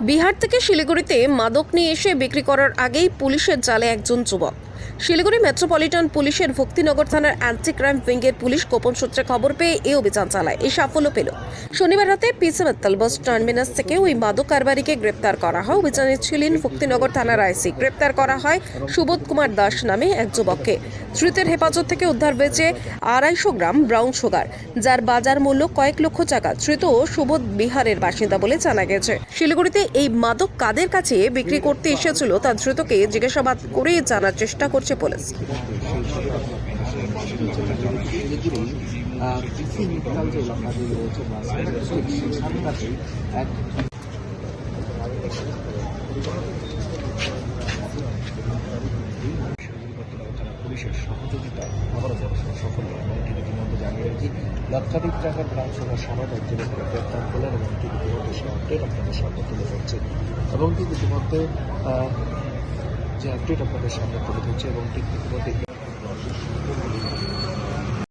বিহার থেকে শিলিগুড়িতে মাদক নিয়ে এসে বিক্রি করার আগেই পুলিশের জালে একজন যুবক। শিলিগুড়ি মেট্রোপলিটন পুলিশের ভক্তিনগর থানার অ্যান্টি ক্রাইম উইংয়ের পুলিশ গোপন সূত্রে খবর পেয়ে এই অভিযান চালায়। এই সাফল্য পেল। শনিবার রাতে পিসেমাত্তাল বাস টার্মিনাস থেকে ওই মাদক কারবারিকে গ্রেপ্তার করা হয়। অভিযানে ছিলেন ভক্তিনগর থানার আইসি। গ্রেপ্তার করা হয় সুবোধ কুমার দাস নামে এক যুবককে। ধৃতের হেফাজত থেকে উদ্ধার হয়েছে আড়াইশো গ্রাম ব্রাউন সুগার, যার বাজার মূল্য কয়েক লক্ষ টাকা। ধৃত সুবোধ বিহারের বাসিন্দা বলে জানা গেছে। শিলিগুড়িতে এই মাদক কাদের কাছে বিক্রি করতে এসেছিল তা ধৃতকে জিজ্ঞাসাবাদ করে জানার চেষ্টা করছে পুলিশ। জানিয়ে রেখেছি লক্ষাধিক টাকার গ্রাম গ্রেপ্তার করলেন এবং রীতিমতো সে আপনাদের তুলে এবং ইতিমধ্যে যে আপডেট আপনাদের সামনে তুলে ধরছে এবং ঠিক